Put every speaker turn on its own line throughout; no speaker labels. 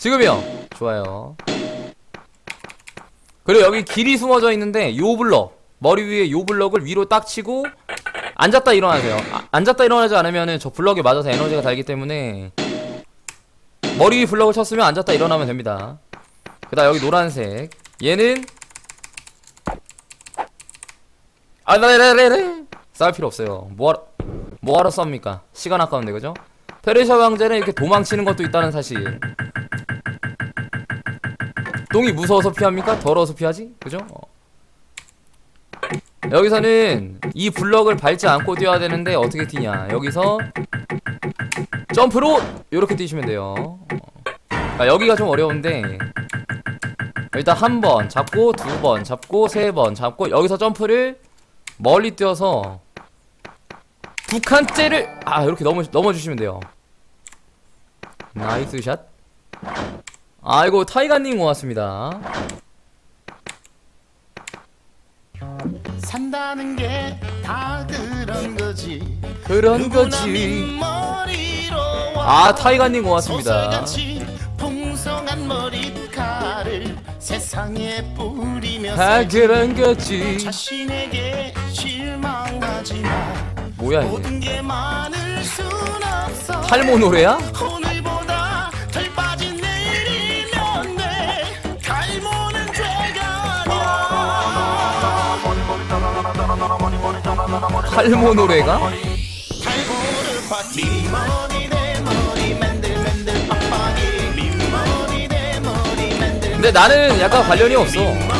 지금이요. 좋아요. 그리고 여기 길이 숨어져 있는데 요 블럭 머리 위에 요 블럭을 위로 딱 치고 앉았다 일어나세요. 아, 앉았다 일어나지 않으면은 저 블럭에 맞아서 에너지가 달기 때문에 머리 위 블럭을 쳤으면 앉았다 일어나면 됩니다. 그다음 여기 노란색 얘는 아, 네네네네. 싸울 필요 없어요. 뭐하러, 뭐하러 쌉니까? 시간 아까운데, 그죠? 페르시아 왕제는 이렇게 도망치는 것도 있다는 사실. 똥이 무서워서 피합니까? 더러워서 피하지? 그죠? 어. 여기서는 이 블럭을 밟지 않고 뛰어야 되는데 어떻게 뛰냐? 여기서 점프로 이렇게 뛰시면 돼요. 어. 아, 여기가 좀 어려운데 일단 한 번 잡고 두 번 잡고 세 번 잡고 여기서 점프를 멀리 뛰어서 두 칸째를 아 이렇게 넘어 넘어주시면 돼요. 나이스 샷. 아이고 타이가님 고맙습니다.
산다는 게 다 그런 거지
그런 거지. 아 타이가님 고맙습니다.
풍성한 머리카락을 세상에 뿌리며
다. 그런 거지.
자신에게
뭐야
없어
탈모 노래야?
탈모
노래가? 근데 나는 약간 관련이 없어.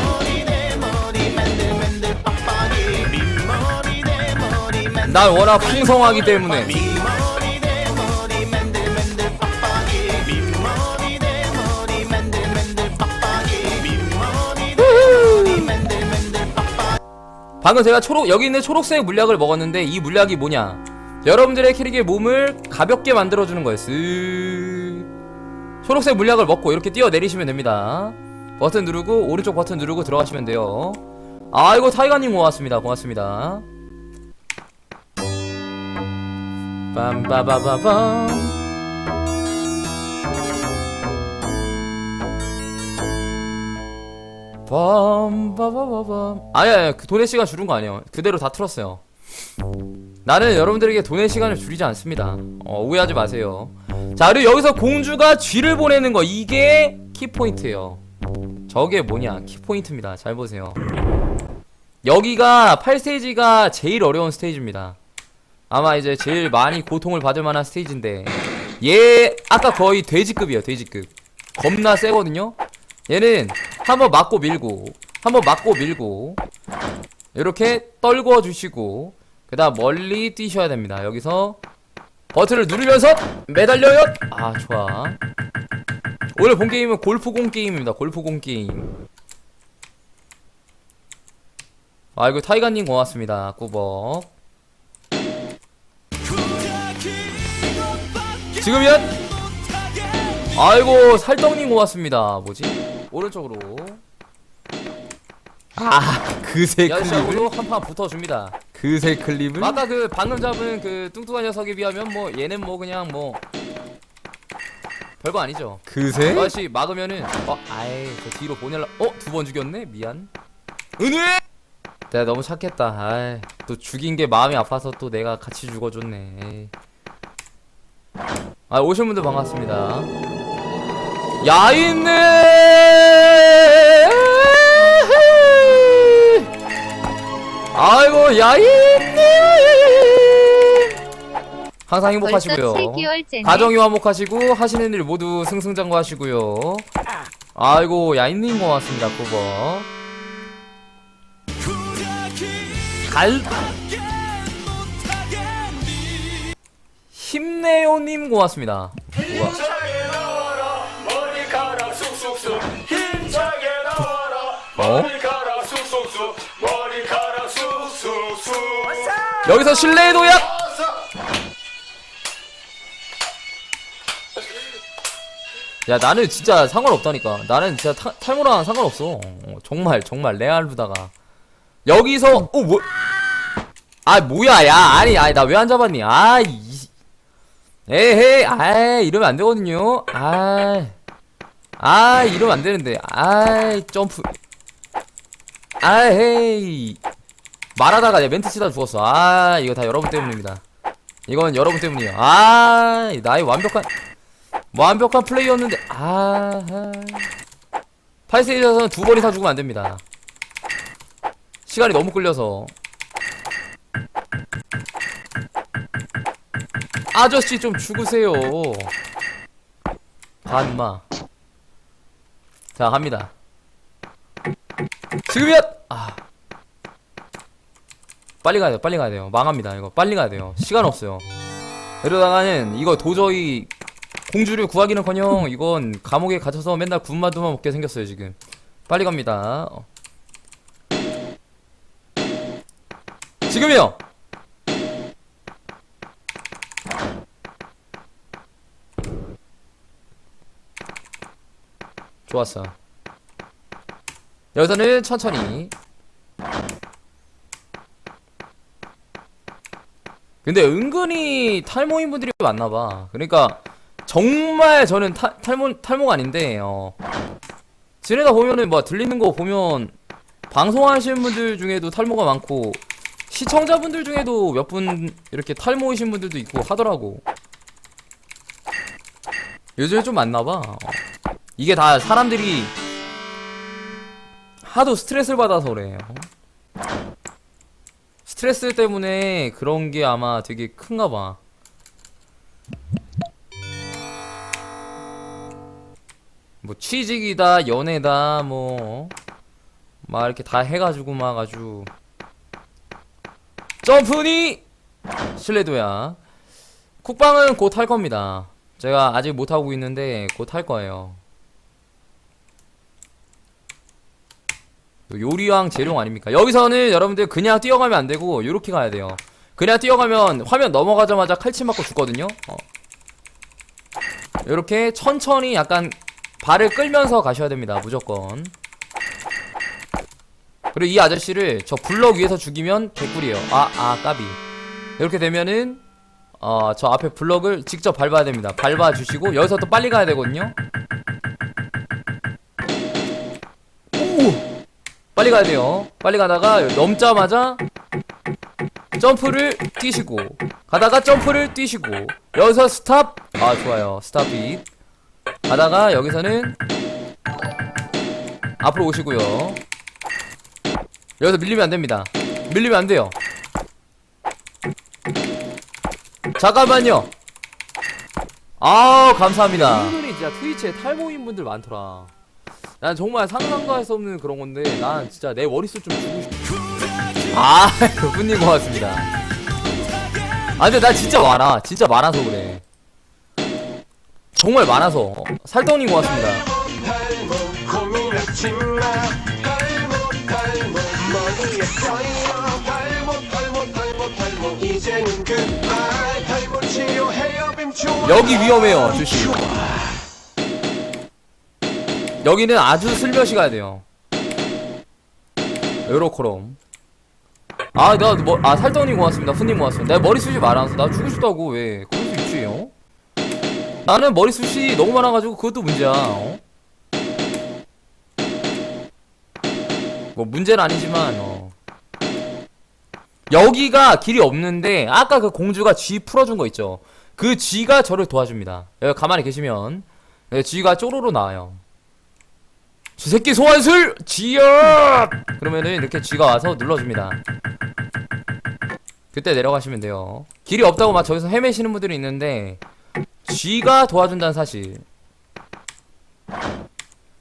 난 워낙 풍성하기 때문에. 방금 제가 초록 여기 있는 초록색 물약을 먹었는데 이 물약이 뭐냐? 여러분들의 캐릭의 몸을 가볍게 만들어주는. 쓱. 초록색 물약을 먹고 이렇게 뛰어 내리시면 됩니다. 버튼 누르고 오른쪽 버튼 누르고 들어가시면 돼요. 아이고 타이가님 고맙습니다. 고맙습니다. 빰빠바바밤. 빰빠바바밤. 아야, 아야, 그 돈의 시간 줄은 거 아니에요. 그대로 다 틀었어요. 나는 여러분들에게 돈의 시간을 줄이지 않습니다. 어, 오해하지 마세요. 자, 그리고 여기서 공주가 쥐를 보내는 거 이게 키포인트예요. 저게 뭐냐? 키포인트입니다. 잘 보세요. 여기가 8스테이지가 제일 어려운 스테이지입니다. 아마 이제 제일 많이 고통을 받을 만한 스테이지인데 얘 아까 거의 돼지급이에요. 돼지급. 겁나 세거든요. 얘는 한번 맞고 밀고 한번 맞고 밀고 이렇게 떨궈 주시고 그 다음 멀리 뛰셔야 됩니다. 여기서 버튼을 누르면서 매달려요. 아 좋아. 오늘 본 게임은 골프공 게임입니다. 골프공 게임. 아이고 타이가님 고맙습니다. 꾸벅. 지금이야? 아이고 살떡님 고맙습니다. 뭐지? 오른쪽으로. 아 그새 클립으로 한판 붙어줍니다. 그새 클립을? 아까 그 방금 잡은 그 뚱뚱한 녀석에 비하면 뭐 얘는 뭐 그냥 뭐 별거 아니죠. 그새? 아저씨 막으면은 어 아이 저 뒤로 보낼라. 어두 번 죽였네. 미안. 은혜. 내가 너무 착했다. 아이 또 죽인 게 마음이 아파서 또 내가 같이 죽어줬네. 에이. 아 오신 분들 반갑습니다. 야인네. 아이고 야인님 항상 행복하시고요.
벌써 7개월째네.
가정이 화목하시고 하시는 일 모두 승승장구하시고요. 아이고 야인님 고맙습니다. 꼬버. 갈 힘내요님 고맙습니다. 어? 여기서 실내의 도약. 야 나는 진짜 상관없다니까. 나는 진짜 타, 탈모랑 상관없어. 어, 정말 정말 레알루다가 여기서 어 뭐? 아 뭐야 야 아니 아니 나 왜 안 잡았니? 아 이. 에헤이 아 이러면 안 되거든요. 아아 이러면 안 되는데. 아이 점프. 아헤이. 말하다가 내 멘트 치다 죽었어. 아 이거 다 여러분 때문입니다. 이건 여러분 때문이에요. 아 나의 완벽한 완벽한 플레이였는데. 아 파이세이저는 두 번 이상 죽으면 안 됩니다. 시간이 너무 끌려서 아저씨 좀 죽으세요. 반마. 자 갑니다. 지금이야! 아. 빨리 가야 돼요 빨리 가야 돼요. 망합니다 이거. 빨리 가야 돼요. 시간 없어요. 이러다가는 이거 도저히 공주를 구하기는커녕 이건 감옥에 갇혀서 맨날 군마두만 먹게 생겼어요 지금. 빨리 갑니다. 어. 지금이요 좋았어. 여기서는 천천히. 근데 은근히 탈모인 분들이 많나봐. 그러니까 정말 저는 타, 탈모 탈모가 아닌데 어. 지내다 보면은 뭐 들리는 거 보면 방송하시는 분들 중에도 탈모가 많고 시청자분들 중에도 몇 분 이렇게 탈모이신 분들도 있고 하더라고. 요즘에 좀 많나봐. 어. 이게 다 사람들이 하도 스트레스를 받아서 그래요. 스트레스 때문에 그런 게 아마 되게 큰가 봐. 뭐 취직이다 연애다 뭐 막 이렇게 다 해가지고 막 아주 점프니? 실내도야. 쿡방은 곧 할 겁니다. 제가 아직 못 하고 있는데 곧 할 거예요 요리왕 재룡 아닙니까? 여기서는 여러분들 그냥 뛰어가면 안 되고 요렇게 가야 돼요. 그냥 뛰어가면 화면 넘어가자마자 칼침 맞고 죽거든요. 어. 요렇게 천천히 약간 발을 끌면서 가셔야 됩니다 무조건. 그리고 이 아저씨를 저 블럭 위에서 죽이면 개꿀이에요. 아 아 까비. 이렇게 되면은 어 저 앞에 블럭을 직접 밟아야 됩니다. 밟아 주시고 여기서 또 빨리 가야 되거든요. 오 빨리 가야 돼요. 빨리 가다가 넘자마자 점프를 뛰시고 가다가 점프를 뛰시고 여기서 스탑. 아 좋아요. 스탑잇. 가다가 여기서는 앞으로 오시고요. 여기서 밀리면 안 됩니다. 밀리면 안 돼요. 잠깐만요. 아우 감사합니다. 은근히 진짜 트위치에 탈모인 분들 많더라 난 정말 상상도 할 수 없는 그런 건데 난 진짜 내 머릿속 좀 주고 싶어 아 그분님 고맙습니다. 아 근데 나 진짜 많아. 진짜 많아서 그래. 정말 많아서. 살덩님 고맙습니다. 여기 위험해요 주시 여기는 아주 슬며시 가야 돼요. 요로코롬 아 나 뭐 아 살덩님 고맙습니다. 훈님 고맙습니다. 내가 머리 숱이 많아서 나 주고 싶다고 왜? 그럴 수 있지 어? 나는 머리 숱이 너무 많아가지고 그것도 문제야 어? 뭐 문제는 아니지만 어. 여기가 길이 없는데 아까 그 공주가 쥐 풀어준 거 있죠? 그 쥐가 저를 도와줍니다. 여기 가만히 계시면 네, 쥐가 쪼로로 나와요 쥐 새끼 소환술 쥐야 그러면은 이렇게 쥐가 와서 눌러줍니다. 그때 내려가시면 돼요. 길이 없다고 막 저기서 헤매시는 분들이 있는데 쥐가 도와준다는 사실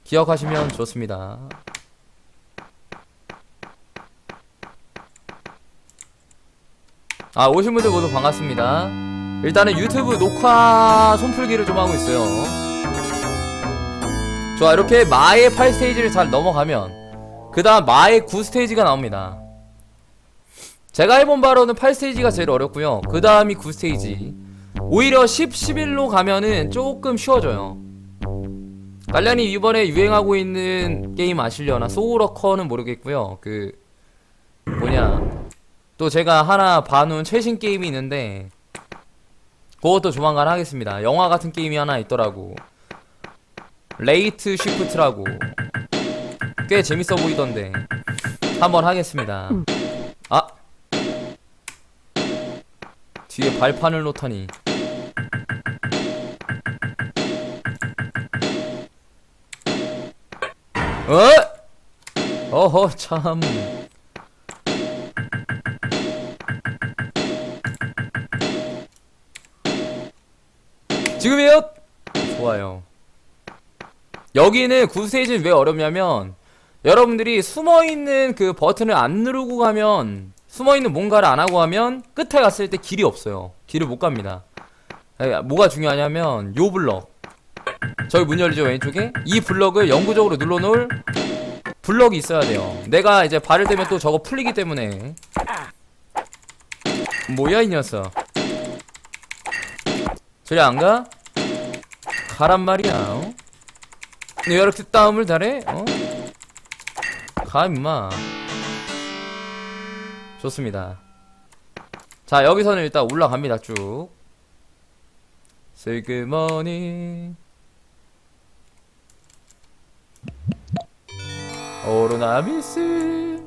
기억하시면 좋습니다. 아 오신 분들 모두 반갑습니다. 일단은 유튜브 녹화 손풀기를 좀 하고 있어요 좋아 이렇게 마의 8스테이지를 잘 넘어가면 그 다음 마의 9스테이지가 나옵니다. 제가 해본 바로는 8스테이지가 제일 어렵고요. 그 다음이 9스테이지. 오히려 10, 11로 가면은 조금 쉬워져요. 깔량이 이번에 유행하고 있는 게임 아시려나? 소울워커는 모르겠고요. 그 뭐냐. 또 제가 하나 봐놓은 최신 게임이 있는데 그것도 조만간 하겠습니다. 영화 같은 게임이 하나 있더라고 레이트 쉬프트라고 꽤 재밌어 보이던데 한번 하겠습니다. 아! 뒤에 발판을 놓다니 어? 어허 참. 지금이요? 좋아요 여기는 구스테이지는 왜 어렵냐면 여러분들이 숨어있는 그 버튼을 안 누르고 가면 숨어있는 뭔가를 안 하고 하면 끝에 갔을 때 길이 없어요. 길을 못 갑니다. 에, 뭐가 중요하냐면 요 블럭. 저기 문 열리죠 왼쪽에? 이 블럭을 영구적으로 눌러놓을 블럭이 있어야 돼요. 내가 이제 발을 떼면 또 저거 풀리기 때문에. 뭐야 이 녀석. 저리 안 가? 가란 말이야 어? 왜 이렇게 싸움을 잘해? 어? 가 임마. 좋습니다. 자 여기서는 일단 올라갑니다 쭉. 슬그머니. 오로나미스.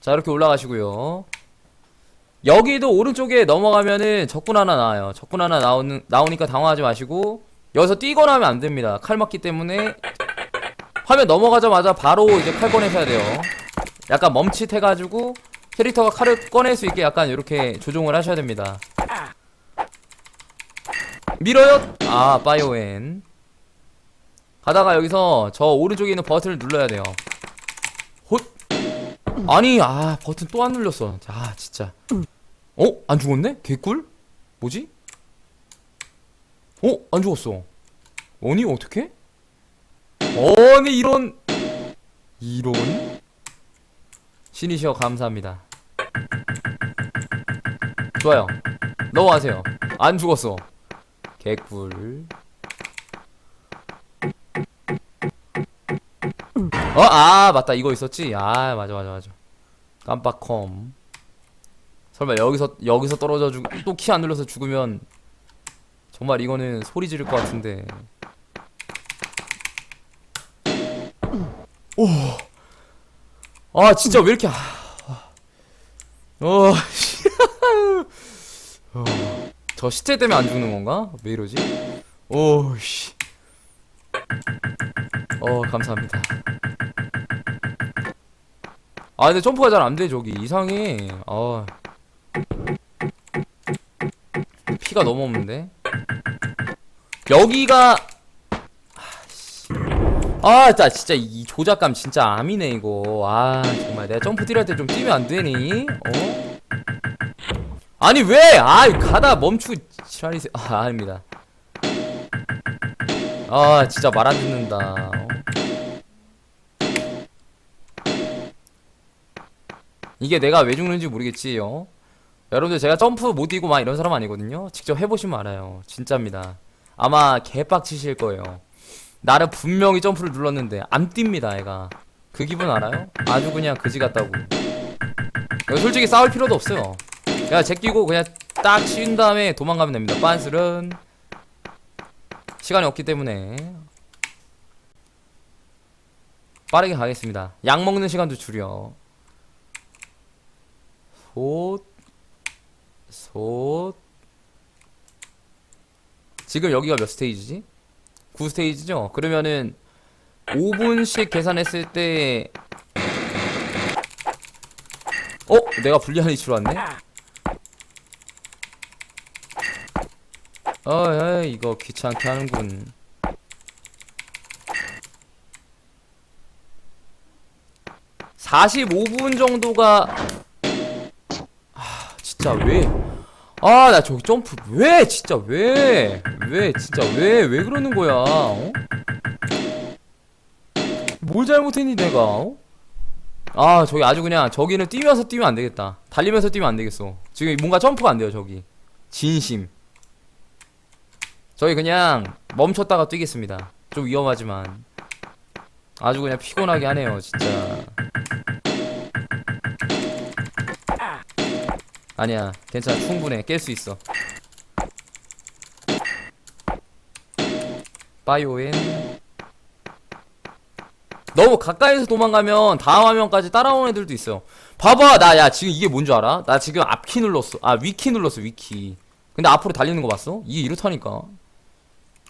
자 이렇게 올라가시고요. 여기도 오른쪽에 넘어가면은 적군 하나 나와요. 적군 하나 나오는, 나오니까 당황하지 마시고 여기서 뛰거나 하면 안 됩니다. 칼 맞기 때문에 화면 넘어가자마자 바로 이제 칼 꺼내셔야 돼요. 약간 멈칫해가지고 캐릭터가 칼을 꺼낼 수 있게 약간 이렇게 조종을 하셔야 됩니다. 밀어요. 아 바이오엔. 가다가 여기서 저 오른쪽에 있는 버튼을 눌러야 돼요. 헛. 아니 아 버튼 또 안 눌렸어. 아 진짜. 어? 안 죽었네? 개꿀? 뭐지? 어? 안 죽었어. 아니 어떻게? 아니 이런. 이런? 신이시여 감사합니다. 좋아요. 넘어가세요. 안 죽었어. 개꿀. 어? 아 맞다. 이거 있었지? 아 맞아 맞아 맞아. 깜빡컴. 설마 여기서 여기서 떨어져 죽 또 키 안 눌러서 죽으면 정말 이거는 소리 지를 것 같은데. 오 아 진짜 왜 이렇게 아, 어, 씨. 어, 저 시체 때문에 안 죽는 건가? 왜 이러지? 오씨. 어 감사합니다. 아 근데 점프가 잘 안돼 저기. 이상해. 아. 피가 너무 없는데 여기가 아 진짜 진짜 이 조작감 진짜 암이네 이거. 아 정말 내가 점프 뛰할 때 좀 뛰면 안 되니? 어? 아니 왜 아 가다 멈추고 지랄이세 아 아닙니다. 아 진짜 말 안 듣는다. 어? 이게 내가 왜 죽는지 모르겠지 요 여러분들 제가 점프 못 뛰고 막 이런 사람 아니거든요. 직접 해보시면 알아요. 진짜입니다. 아마 개빡치실 거예요. 나는 분명히 점프를 눌렀는데 안 뜁니다 애가. 그 기분 알아요? 아주 그냥 그지 같다고. 솔직히 싸울 필요도 없어요. 그냥 제끼고 그냥 딱 치운 다음에 도망가면 됩니다. 빤스른 시간이 없기 때문에. 빠르게 가겠습니다. 약 먹는 시간도 줄여. 솥, 솥. 지금 여기가 몇 스테이지지? 9스테이지죠? 그러면은 5분씩 계산했을 때 어? 내가 불리한 위치로 왔네? 어이 이거 귀찮게 하는군 (45분) 정도가 진짜 왜? 아, 나 저기 점프 왜? 진짜 왜? 왜? 진짜 왜? 왜 그러는 거야? 어? 뭘 잘못했니 내가? 어? 아, 저기 아주 그냥 저기는 뛰면서 뛰면 안 되겠다. 달리면서 뛰면 안 되겠어. 지금 뭔가 점프가 안 돼요, 저기. 진심. 저희 그냥 멈췄다가 뛰겠습니다. 좀 위험하지만. 아주 그냥 피곤하게 하네요, 진짜. 아니야 괜찮아. 충분해. 깰 수 있어. 바이오엔 너무 가까이서 도망가면 다음 화면까지 따라오는 애들도 있어요 봐봐. 나 야 지금 이게 뭔 줄 알아? 나 지금 앞키 눌렀어. 아 위키 눌렀어 위키. 근데 앞으로 달리는 거 봤어? 이게 이렇다니까.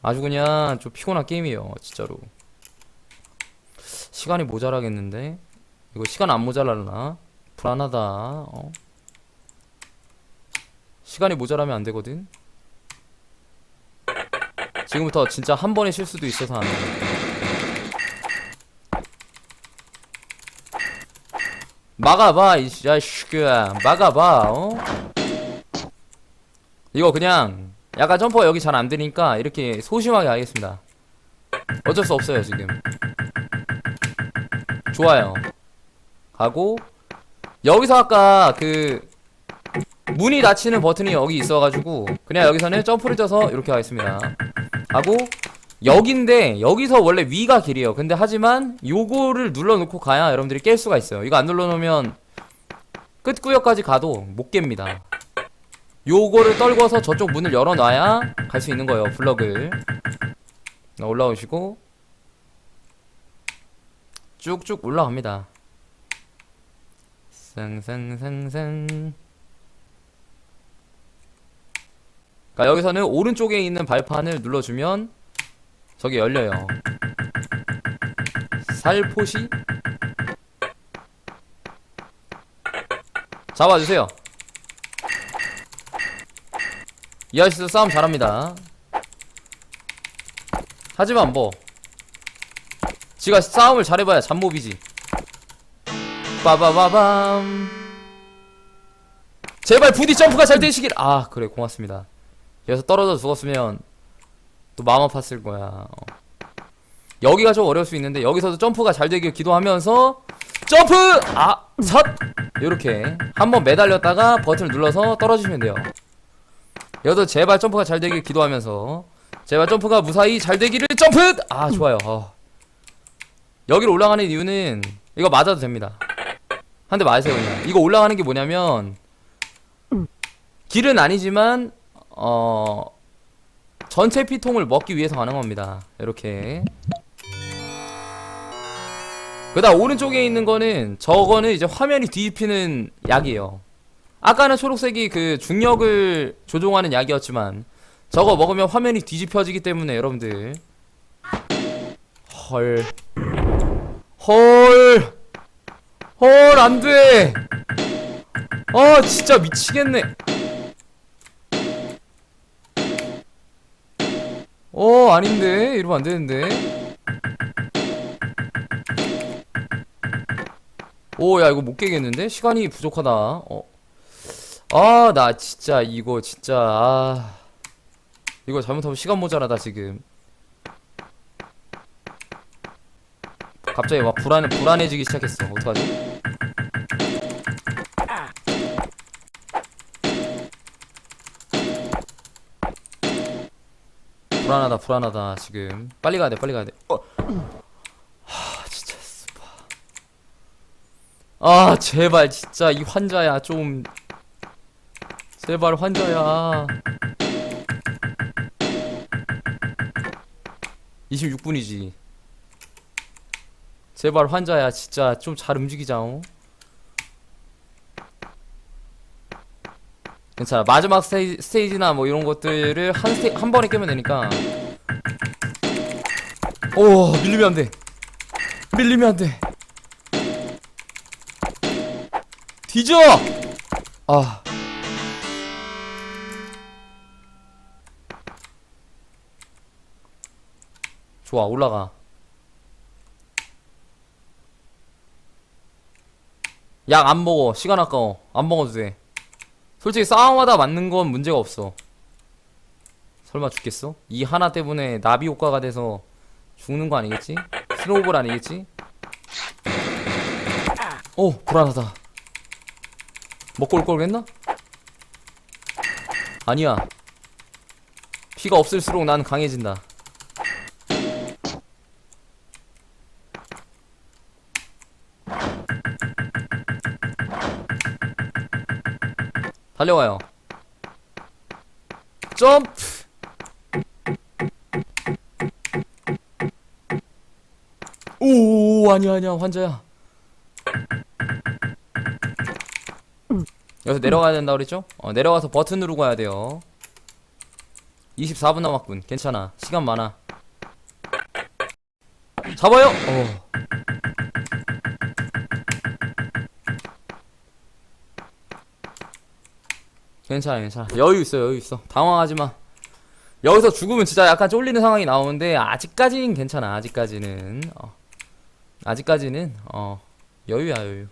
아주 그냥 좀 피곤한 게임이에요 진짜로. 시간이 모자라겠는데? 이거 시간 안 모자라나 불안하다 어? 시간이 모자라면 안 되거든. 지금부터 진짜 한 번의 실수도 있어서 안 돼. 막아봐 이 자식아. 막아봐 어? 이거 그냥 약간 점퍼가 여기 잘 안 되니까 이렇게 소심하게 하겠습니다. 어쩔 수 없어요 지금. 좋아요. 가고 여기서 아까 그 문이 닫히는 버튼이 여기 있어가지고 그냥 여기서는 점프를 쪄서 이렇게 하겠습니다. 하고 여긴데 여기서 원래 위가 길이에요. 근데 하지만 요거를 눌러놓고 가야 여러분들이 깰 수가 있어요. 이거 안 눌러놓으면 끝구역까지 가도 못 깹니다. 요거를 떨궈서 저쪽 문을 열어놔야 갈 수 있는 거예요 블럭을. 자, 올라오시고 쭉쭉 올라갑니다. 쌍쌍쌍쌍 그러니까 여기서는 오른쪽에 있는 발판을 눌러주면 저기 열려요. 살포시 잡아주세요. 이 아저씨도 싸움 잘합니다. 하지만 뭐 지가 싸움을 잘해봐야 잡몹이지. 빠바바밤 제발 부디 점프가 잘 되시길 아 그래 고맙습니다. 여기서 떨어져 죽었으면 또 마음 아팠을 거야. 어. 여기가 좀 어려울 수 있는데 여기서도 점프가 잘 되길 기도하면서 점프 아삿 이렇게 한번 매달렸다가 버튼을 눌러서 떨어지시면 돼요. 여기서 제발 점프가 잘 되길 기도하면서 제발 점프가 무사히 잘 되기를 점프 아 좋아요. 어. 여기로 올라가는 이유는 이거 맞아도 됩니다. 한 대 맞으세요 그냥. 이거 올라가는 게 뭐냐면 길은 아니지만 어 전체 피통을 먹기 위해서 가는 겁니다. 이렇게. 그다 음 오른쪽에 있는 거는 저거는 이제 화면이 뒤집히는 약이에요. 아까는 초록색이 그 중력을 조종하는 약이었지만 저거 먹으면 화면이 뒤집혀지기 때문에 여러분들 헐. 헐. 헐, 안 돼. 아, 진짜 미치겠네. 어 아닌데. 이러면 안 되는데. 오 야 이거 못 깨겠는데? 시간이 부족하다. 어 아 나 진짜 이거 진짜 아. 이거 잘못하면 시간 모자라다 지금. 갑자기 막 불안해 불안해지기 시작했어. 어떡하지 불안하다 불안하다 지금. 빨리 가야 돼 빨리 가야 돼. 어. 하 진짜 스파. 아 제발 진짜 이 환자야 좀. 제발 환자야. 26분이지. 제발 환자야 진짜 좀 잘 움직이자 어? 괜찮아. 마지막 스테이지, 스테이지나 뭐 이런 것들을 한, 스테, 한 번에 깨면 되니까. 오 밀리면 안돼. 밀리면 안돼. 뒤져! 아. 좋아 올라가. 약 안 먹어. 시간 아까워. 안 먹어도 돼 솔직히 싸움하다 맞는 건 문제가 없어. 설마 죽겠어? 이 하나 때문에 나비 효과가 돼서 죽는 거 아니겠지? 스노우볼 아니겠지? 오 불안하다. 먹고 올 걸 그랬나? 아니야. 피가 없을수록 난 강해진다. 달려와요. 점프. 오 아니야 아니야 환자야 여기서 내려가야 된다 그랬죠? 어 내려가서 버튼 누르고 가야 돼요 24분 남았군 괜찮아 시간 많아 잡아요 어. 괜찮아 괜찮아. 여유 있어 여유 있어. 당황하지 마. 여기서 죽으면 진짜 약간 쫄리는 상황이 나오는데 아직까지는 괜찮아 아직까지는. 어. 아직까지는 어. 여유야 여유